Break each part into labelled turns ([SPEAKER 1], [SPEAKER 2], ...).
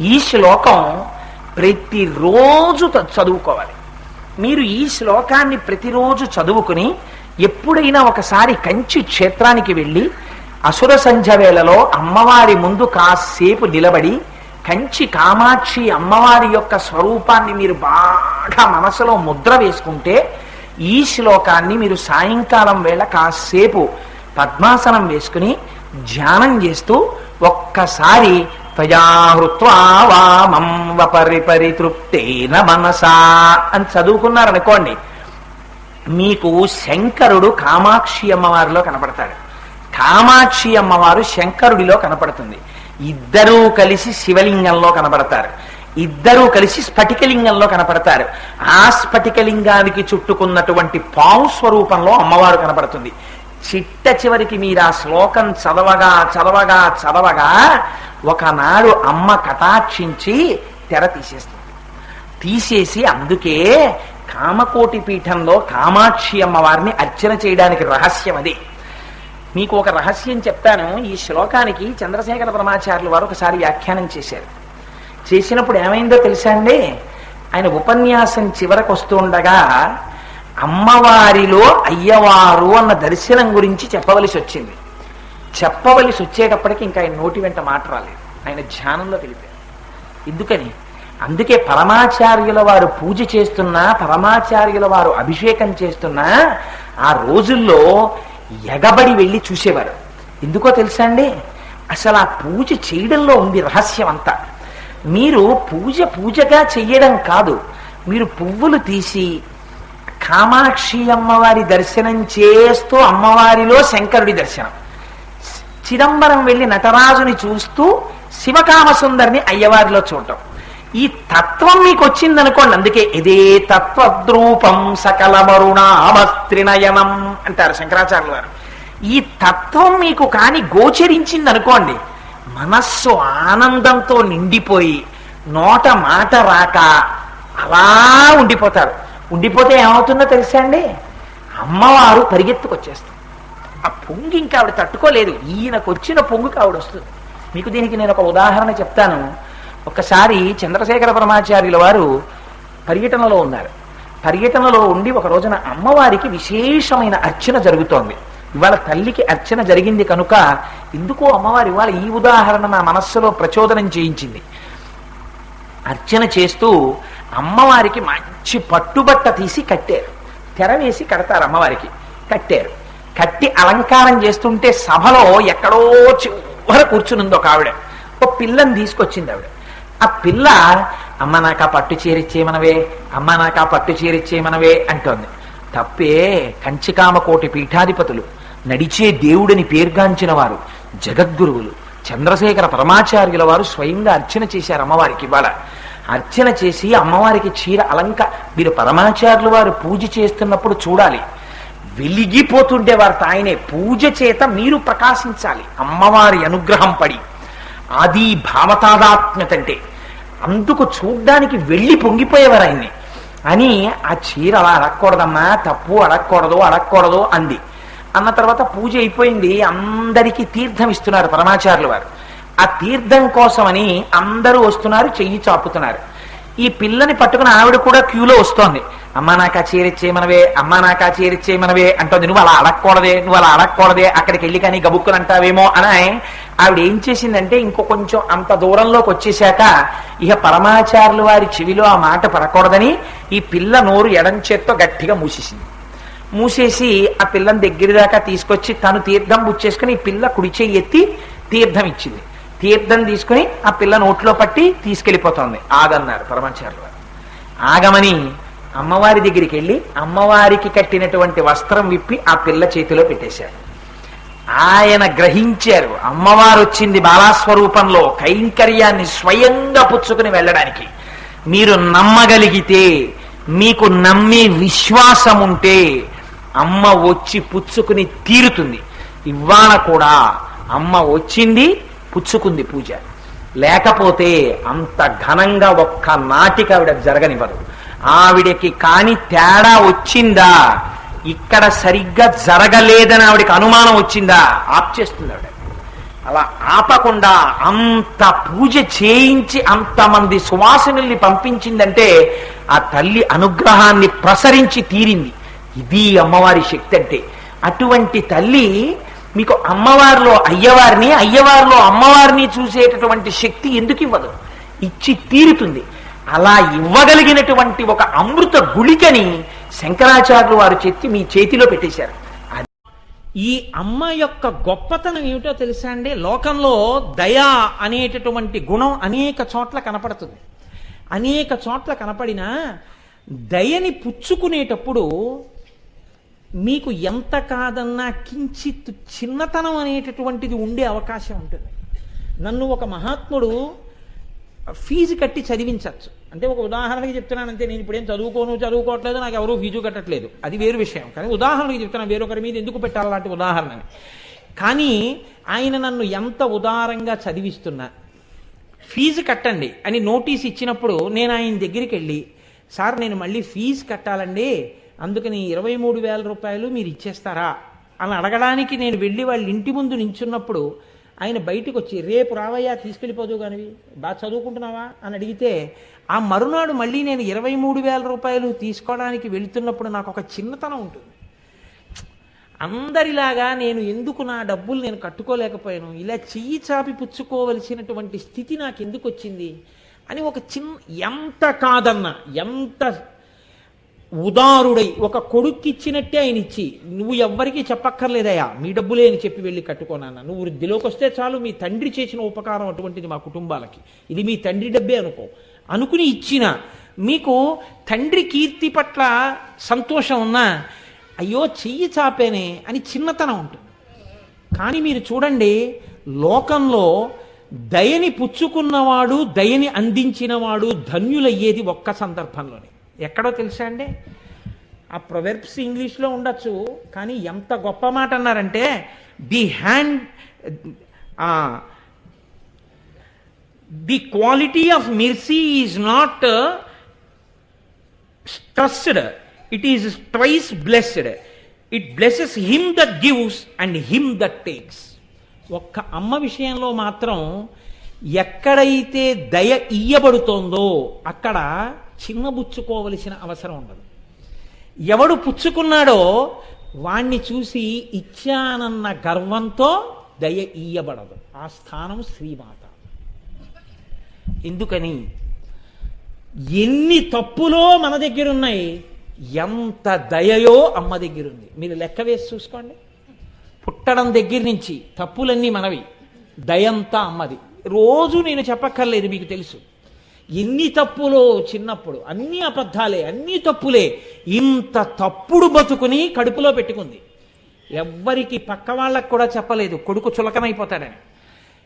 [SPEAKER 1] ఈ శ్లోకం ప్రతిరోజు చదువుకోవాలి. మీరు ఈ శ్లోకాన్ని ప్రతిరోజు చదువుకుని ఎప్పుడైనా ఒకసారి కంచి క్షేత్రానికి వెళ్ళి అసుర సంధ్య వేళలో అమ్మవారి ముందు కాసేపు నిలబడి కంచి కామాక్షి అమ్మవారి యొక్క స్వరూపాన్ని మీరు బాగా మనసులో ముద్ర వేసుకుంటే ఈ శ్లోకాన్ని మీరు సాయంకాలం వేళ కాసేపు పద్మాసనం వేసుకుని ధ్యానం చేస్తూ ఒక్కసారి త్వయాహృత్వా వామం వపరిపరి తృప్తేన మనసా అని చదువుకున్నారనుకోండి మీకు శంకరుడు కామాక్షి అమ్మవారిలో కనపడతాడు. కామాక్షి అమ్మవారు శంకరుడిలో కనపడుతుంది. ఇద్దరూ కలిసి శివలింగంలో కనపడతారు. ఇద్దరూ కలిసి స్ఫటికలింగంలో కనపడతారు. ఆ స్ఫటికలింగానికి చుట్టుకున్నటువంటి పావు స్వరూపంలో అమ్మవారు కనపడుతుంది. చిట్ట చివరికి మీరు ఆ శ్లోకం చదవగా చదవగా చదవగా ఒకనాడు అమ్మ కటాక్షించి తెర తీసేస్తుంది. తీసేసి అందుకే కామకోటి పీఠంలో కామాక్షి అమ్మవారిని అర్చన చేయడానికి రహస్యం అది. మీకు ఒక రహస్యం చెప్తాను. ఈ శ్లోకానికి చంద్రశేఖర బ్రహ్మాచార్యులు వారు ఒకసారి వ్యాఖ్యానం చేశారు. చేసినప్పుడు ఏమైందో తెలుసా అండి? ఆయన ఉపన్యాసం చివరకు వస్తుండగా అమ్మవారిలో అయ్యవారు అన్న దర్శనం గురించి చెప్పవలసి వచ్చింది. చెప్పవలసి వచ్చేటప్పటికి ఇంకా ఆయన నోటి వెంట మాట రాలేదు. ఆయన ధ్యానంలో వెళ్ళిపోయారు ఎందుకని? అందుకే పరమాచార్యుల వారు పూజ చేస్తున్నా పరమాచార్యుల వారు అభిషేకం చేస్తున్నా ఆ రోజుల్లో ఎగబడి వెళ్ళి చూసేవారు. ఎందుకో తెలుసా అండి? అసలు ఆ పూజ చేయడంలో ఉంది రహస్యం అంతా. మీరు పూజ పూజగా చెయ్యడం కాదు. మీరు పువ్వులు తీసి కామాక్షి అమ్మవారి దర్శనం చేస్తూ అమ్మవారిలో శంకరుడి దర్శనం. చిదంబరం వెళ్ళి నటరాజుని చూస్తూ శివకామసుందరిని అయ్యవారిలో చూడటం. ఈ తత్వం మీకు వచ్చిందనుకోండి అందుకే ఇదే తత్వద్రూపం సకల వరుణామస్త్రినయనం అంటారు శంకరాచార్యుల వారు ఈ తత్వం మీకు కాని గోచరించింది అనుకోండి మనస్సు ఆనందంతో నిండిపోయి నోట మాట రాక అలా ఉండిపోతారు. ఉండిపోతే ఏమవుతుందో తెలుసా అండి? అమ్మవారు పరిగెత్తుకొచ్చేస్తుంది ఆ పొంగు ఇంకా ఆవిడ తట్టుకోలేదు. ఈయనకు వచ్చిన పొంగుకి ఆవిడ వస్తుంది మీకు దీనికి నేను ఒక ఉదాహరణ చెప్తాను. ఒకసారి చంద్రశేఖర పరమాచార్యుల వారు పర్యటనలో ఉన్నారు. పర్యటనలో ఉండి ఒక రోజున అమ్మవారికి విశేషమైన అర్చన జరుగుతోంది. ఇవాళ తల్లికి అర్చన జరిగింది కనుక ఎందుకో అమ్మవారు ఇవాళ ఈ ఉదాహరణ నా మనస్సులో ప్రచోదనం చేయించింది. అర్చన చేస్తూ అమ్మవారికి మంచి పట్టుబట్ట తీసి కట్టారు. తెర వేసి కడతారు అమ్మవారికి. కట్టారు. కట్టి అలంకారం చేస్తుంటే సభలో ఎక్కడో చివర కూర్చునుంది ఒక ఆవిడ. ఒక పిల్లని తీసుకొచ్చింది ఆవిడ. ఆ పిల్ల అమ్మ నాకు ఆ పట్టు చీరిచ్చేయమనవే అమ్మ నాకు ఆ పట్టు చీరిచ్చేయమనవే అంటోంది. తప్పే కంచికామకోటి పీఠాధిపతులు నడిచే దేవుడిని పేర్గాంచిన వారు జగద్గురువులు చంద్రశేఖర పరమాచార్యుల వారు స్వయంగా అర్చన చేశారు అమ్మవారికి ఇవాళ. అర్చన చేసి అమ్మవారికి చీర అలంక మీరు పరమాచార్యుల వారు పూజ చేస్తున్నప్పుడు చూడాలి. వెలిగిపోతుండేవారు ఆయనే పూజ చేత మీరు ప్రకాశించాలి. అమ్మవారి అనుగ్రహం పడి. అది భావతాదాత్మ్యత అంటే అందుకు చూడ్డానికి వెళ్ళి పొంగిపోయేవారు ఆయన్ని అని ఆ చీర అలా అడగకూడదమ్మా తప్పు అడగకూడదు అడగకూడదు అంది. అన్న తర్వాత పూజ అయిపోయింది అందరికీ తీర్థం ఇస్తున్నారు పరమాచార్యులు వారు. ఆ తీర్థం కోసమని అందరూ వస్తున్నారు చెయ్యి చాపుతున్నారు. ఈ పిల్లని పట్టుకుని ఆవిడ కూడా క్యూలో వస్తోంది. అమ్మా నాకా ఆ చీరిచ్చేయమనవే అమ్మా నాకా ఆ చీరిచ్చేయమనవే అంటుంది. నువ్వు అలా అడగకూడదే నువ్వు అలా అడగకూడదే అక్కడికి వెళ్ళి కానీ గబుక్కులు అంటావేమో అని ఆవిడ ఏం చేసిందంటే ఇంకో కొంచెం అంత దూరంలోకి వచ్చేసాక ఇక పరమాచారులు వారి చెవిలో ఆ మాట పడకూడదని ఈ పిల్ల నోరు ఎడం చేత్తో గట్టిగా మూసేసింది. మూసేసి ఆ పిల్లని దగ్గర దాకా తీసుకొచ్చి తను తీర్థం బుచ్చేసుకుని ఈ పిల్ల కుడి చేయి ఎత్తి తీర్థం ఇచ్చింది. తీర్థం తీసుకుని ఆ పిల్ల నోట్లో పట్టి తీసుకెళ్ళిపోతుంది ఆగన్నారు పరమాచారులు వారు. ఆగమని అమ్మవారి దగ్గరికి వెళ్ళి అమ్మవారికి కట్టినటువంటి వస్త్రం విప్పి ఆ పిల్ల చేతిలో పెట్టేశారు. ఆయన గ్రహించారు అమ్మవారు వచ్చింది బాలాస్వరూపంలో కైంకర్యాన్ని స్వయంగా పుచ్చుకుని వెళ్ళడానికి. మీరు నమ్మగలిగితే మీకు నమ్మే విశ్వాసం ఉంటే అమ్మ వచ్చి పుచ్చుకుని తీరుతుంది. ఇవాళ కూడా అమ్మ వచ్చింది పుచ్చుకుంది పూజ. లేకపోతే అంత ఘనంగా ఒక్క నాటికి ఆవిడ జరగనివ్వదు. ఆవిడకి కాని తేడా వచ్చిందా? ఇక్కడ సరిగ్గా జరగలేదని ఆవిడకి అనుమానం వచ్చిందా? ఆప్ చేస్తుంది ఆవిడ.
[SPEAKER 2] అలా ఆపకుండా అంత పూజ చేయించి అంతమంది సువాసనుల్ని పంపించిందంటే ఆ తల్లి అనుగ్రహాన్ని ప్రసరించి తీరింది. ఇది అమ్మవారి శక్తి అంటే. అటువంటి తల్లి మీకు అమ్మవారిలో అయ్యవారిని అయ్యవారిలో అమ్మవారిని చూసేటటువంటి శక్తి ఎందుకు ఇవ్వదు? ఇచ్చి తీరుతుంది. అలా ఇవ్వగలిగినటువంటి ఒక అమృత గుళికని శంకరాచార్యులు వారు చెప్పి మీ చేతిలో పెట్టేశారు. అది
[SPEAKER 1] ఈ అమ్మ యొక్క గొప్పతనం ఏమిటో తెలుసా అండి? లోకంలో దయ అనేటటువంటి గుణం అనేక చోట్ల కనపడుతుంది. అనేక చోట్ల కనపడిన దయని పుచ్చుకునేటప్పుడు మీకు ఎంత కాదన్నా కించిత్ చిన్నతనం అనేటటువంటిది ఉండే అవకాశం ఉంటుంది. నన్ను ఒక మహాత్ముడు ఫీజు కట్టి చదివించవచ్చు అంటే ఒక ఉదాహరణకి చెప్తున్నానంటే నేను ఇప్పుడేం చదువుకోను చదువుకోవట్లేదు నాకు ఎవరూ ఫీజు కట్టట్లేదు. అది వేరు విషయం. కానీ ఉదాహరణకి చెప్తున్నాను వేరొకరి మీద ఎందుకు పెట్టాలి అలాంటి ఉదాహరణని కానీ ఆయన నన్ను ఎంత ఉదారంగా చదివిస్తున్నా ఫీజు కట్టండి అని నోటీస్ ఇచ్చినప్పుడు నేను ఆయన దగ్గరికి వెళ్ళి సార్ నేను మళ్ళీ ఫీజు కట్టాలండి అందుకని ఇరవై మూడు వేల రూపాయలు మీరు ఇచ్చేస్తారా? అని అడగడానికి నేను వెళ్ళి వాళ్ళ ఇంటి ముందు నించున్నప్పుడు ఆయన బయటికి వచ్చి రేపు రావయ్యా తీసుకెళ్ళిపోదు కానివి బాగా చదువుకుంటున్నావా? అని అడిగితే ఆ మరునాడు మళ్ళీ నేను ఇరవై మూడు వేల రూపాయలు తీసుకోవడానికి వెళుతున్నప్పుడు నాకు ఒక చిన్నతనం ఉంటుంది. అందరిలాగా నేను ఎందుకు నా డబ్బులు నేను కట్టుకోలేకపోయాను? ఇలా చెయ్యి చాపి పుచ్చుకోవలసినటువంటి స్థితి నాకు ఎందుకు వచ్చింది? అని ఒక చిన్న ఎంత కాదన్నా ఎంత ఉదారుడై ఒక కొడుక్కిచ్చినట్టే ఆయన ఇచ్చి నువ్వు ఎవ్వరికీ చెప్పక్కర్లేదయ్యా మీ డబ్బులే అని చెప్పి వెళ్ళి కట్టుకోనన్నా. నువ్వు వృద్ధిలోకి వస్తే చాలు మీ తండ్రి చేసిన ఉపకారం అటువంటిది మా కుటుంబాలకి. ఇది మీ తండ్రి డబ్బే అనుకో. అనుకుని ఇచ్చిన మీకు తండ్రి కీర్తి పట్ల సంతోషం ఉన్నా అయ్యో చెయ్యి చాపేనే అని చిన్నతనం ఉంటుంది. కానీ మీరు చూడండి లోకంలో దయని పుచ్చుకున్నవాడు దయని అందించినవాడు ధన్యులయ్యేది ఒక్క సందర్భంలోనే. ఎక్కడో తెలుసా అండి? ఆ ప్రొవెర్బ్స్ ఇంగ్లీష్లో ఉండొచ్చు కానీ ఎంత గొప్ప మాట అన్నారంటే the hand the quality of mercy is not strained it is twice blessed it blesses him that gives and him that takes ఒక్క అమ్మ విషయంలో మాత్రం ఎక్కడైతే దయ ఇయ్యబడుతోందో అక్కడ చిన్నబుచ్చుకోవలసిన అవసరం ఉండదు. ఎవడు పుచ్చుకున్నాడో వాణ్ణి చూసి ఇచ్చానన్న గర్వంతో దయ ఇయ్యబడదు. ఆ స్థానం శ్రీమాత. ఎందుకని? ఎన్ని తప్పులో మన దగ్గర ఉన్నాయి ఎంత దయయో అమ్మ దగ్గర ఉంది మీరు లెక్క వేసి చూసుకోండి. పుట్టడం దగ్గర నుంచి తప్పులన్నీ మనవి. దయంతా అమ్మది. రోజు నేను చెప్పక్కర్లేదు మీకు తెలుసు. ఎన్ని తప్పులో చిన్నప్పుడు అన్ని అబద్ధాలే అన్ని తప్పులే ఇంత తప్పుడు బతుకుని కడుపులో పెట్టుకుంది. ఎవ్వరికి పక్క వాళ్ళకు కూడా చెప్పలేదు కొడుకు చులకనైపోతాడని.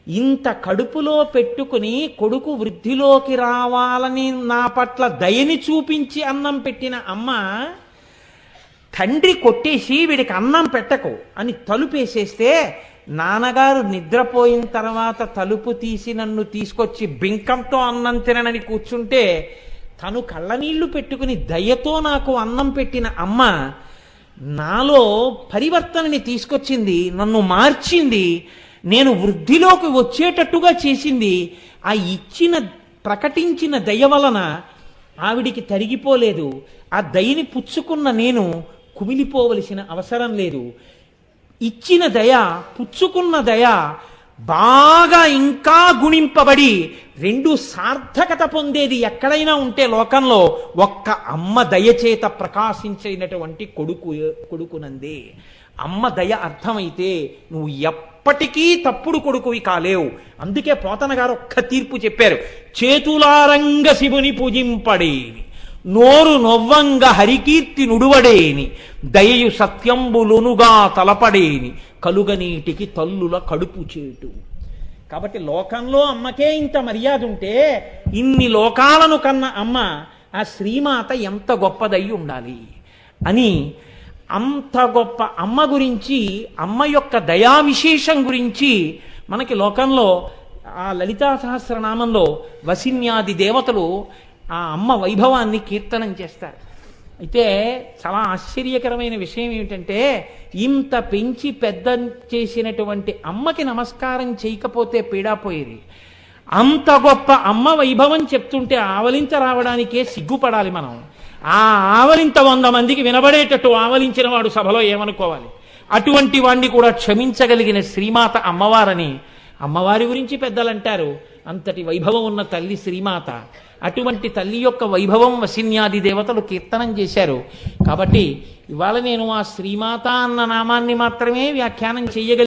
[SPEAKER 1] ఇంత కడుపులో పెట్టుకుని కొడుకు వృద్ధిలోకి రావాలని నా పట్ల దయని చూపించి అన్నం పెట్టిన అమ్మ తండ్రి కొట్టేసి వీడికి అన్నం పెట్టకు అని తలుపేసేస్తే నాన్నగారు నిద్రపోయిన తర్వాత తలుపు తీసి నన్ను తీసుకొచ్చి బింకంతో అన్నం తిననని కూర్చుంటే తను కళ్ళనీళ్ళు పెట్టుకుని దయతో నాకు అన్నం పెట్టిన అమ్మ నాలో పరివర్తనని తీసుకొచ్చింది నన్ను మార్చింది నేను వృద్ధిలోకి వచ్చేటట్టుగా చేసింది ఆ ఇచ్చిన ప్రకటించిన దయ వలన ఆవిడికి తరిగిపోలేదు. ఆ దయని పుచ్చుకున్న నేను కుమిలిపోవలసిన అవసరం లేదు. ఇచ్చిన దయ పుచ్చుకున్న దయ బాగా ఇంకా గుణింపబడి రెండు సార్థకత పొందేది ఎక్కడైనా ఉంటే లోకంలో ఒక్క అమ్మ దయచేత ప్రకాశించినటువంటి కొడుకు కొడుకునందే. అమ్మ దయ అర్థమైతే నువ్వు ఎప్పటికీ తప్పుడు కొడుకువి కాలేవు. అందుకే పోతన గారు ఒక్క తీర్పు చెప్పారు. చేతులారంగ శివుని పూజింపడేవి. నోరు నొవ్వంగ హరికీర్తి నుడువడేని దయయు సత్యంబులునుగా తలపడేని కలుగనీటికి తల్లుల కడుపు చేటు. కాబట్టి లోకంలో అమ్మకే ఇంత మర్యాద ఉంటే ఇన్ని లోకాలను కన్న అమ్మ ఆ శ్రీమాత ఎంత గొప్పదై ఉండాలి? అని అంత గొప్ప అమ్మ గురించి అమ్మ యొక్క దయా విశేషం గురించి మనకి లోకంలో ఆ లలితా సహస్రనామంలో వసిన్యాది దేవతలు ఆ అమ్మ వైభవాన్ని కీర్తనం చేస్తారు. అయితే చాలా ఆశ్చర్యకరమైన విషయం ఏమిటంటే ఇంత పెంచి పెద్ద చేసినటువంటి అమ్మకి నమస్కారం చేయకపోతే పీడాపోయేది అంత గొప్ప అమ్మ వైభవం చెప్తుంటే ఆవలింత రావడానికే సిగ్గుపడాలి మనం. ఆ ఆవలింత వంద మందికి వినబడేటట్టు ఆవలించిన వాడు సభలో ఏమనుకోవాలి? అటువంటి వాణ్ణి కూడా క్షమించగలిగిన శ్రీమాత అమ్మవారని అమ్మవారి గురించి పెద్దలు అంటారు అంతటి వైభవం ఉన్న తల్లి శ్రీమాత అటువంటి తల్లి యొక్క వైభవం వసిన్యాది దేవతలు కీర్తనం చేశారు. కాబట్టి ఇవాళ నేను ఆ శ్రీమాత అన్న నామాన్ని మాత్రమే వ్యాఖ్యానం చేయగలి